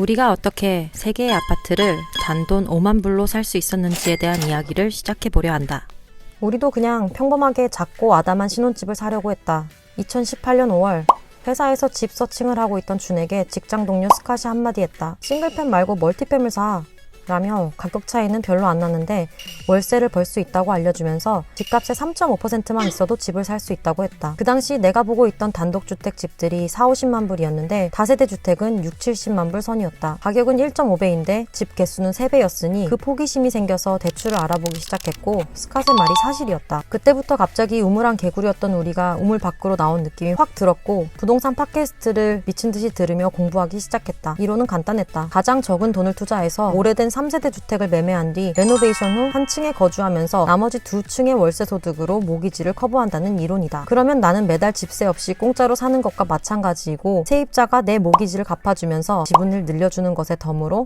우리가 어떻게 세 개의 아파트를 단돈 5만 불로 살 수 있었는지에 대한 이야기를 시작해 보려 한다. 우리도 그냥 평범하게 작고 아담한 신혼집을 사려고 했다. 2018년 5월 회사에서 집 서칭을 하고 있던 준에게 직장 동료 스카시 한마디 했다. 싱글팸 말고 멀티팸을 사. 라며 가격 차이는 별로 안 나는데 월세를 벌 수 있다고 알려주면서 집값의 3.5%만 있어도 집을 살 수 있다고 했다. 그 당시 내가 보고 있던 단독주택 집들이 4, 50만 불이었는데 다세대 주택은 6, 70만 불 선이었다. 가격은 1.5배인데 집 개수는 3배였으니 그 호기심이 생겨서 대출을 알아보기 시작했고 스캇의 말이 사실이었다. 그때부터 갑자기 우물한 개구리였던 우리가 우물 밖으로 나온 느낌이 확 들었고 부동산 팟캐스트를 미친 듯이 들으며 공부하기 시작했다. 이론은 간단했다. 가장 적은 돈을 투자해서 오래된 3세대 주택을 매매한 뒤 레노베이션 후 한 층에 거주하면서 나머지 두 층의 월세 소득으로 모기지를 커버한다는 이론이다. 그러면 나는 매달 집세 없이 공짜로 사는 것과 마찬가지이고 세입자가 내 모기지를 갚아주면서 지분을 늘려주는 것에 덤으로